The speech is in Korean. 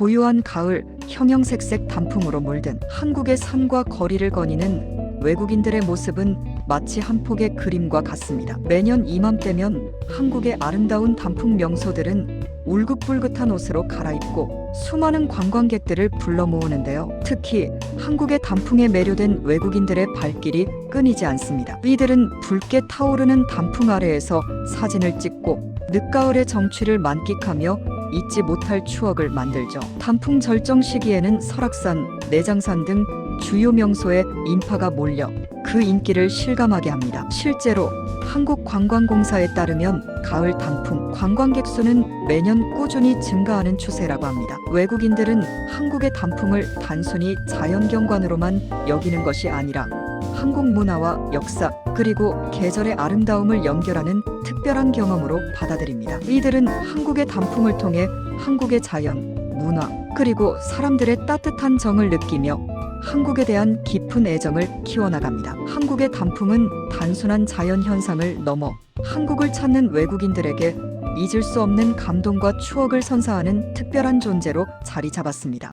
고요한 가을 형형색색 단풍으로 물든 한국의 산과 거리를 거니는 외국인들의 모습은 마치 한 폭의 그림과 같습니다. 매년 이맘때면 한국의 아름다운 단풍 명소들은 울긋불긋한 옷으로 갈아입고 수많은 관광객들을 불러 모으는데요. 특히 한국의 단풍에 매료된 외국인들의 발길이 끊이지 않습니다. 이들은 붉게 타오르는 단풍 아래에서 사진을 찍고 늦가을의 정취를 만끽하며 잊지 못할 추억을 만들죠. 단풍 절정 시기에는 설악산, 내장산 등 주요 명소에 인파가 몰려 그 인기를 실감하게 합니다. 실제로 한국관광공사에 따르면 가을 단풍 관광객 수는 매년 꾸준히 증가하는 추세라고 합니다. 외국인들은 한국의 단풍을 단순히 자연경관으로만 여기는 것이 아니라 한국 문화와 역사 그리고 계절의 아름다움을 연결하는 특별한 경험으로 받아들입니다. 이들은 한국의 단풍을 통해 한국의 자연, 문화 그리고 사람들의 따뜻한 정을 느끼며 한국에 대한 깊은 애정을 키워나갑니다. 한국의 단풍은 단순한 자연 현상을 넘어 한국을 찾는 외국인들에게 잊을 수 없는 감동과 추억을 선사하는 특별한 존재로 자리 잡았습니다.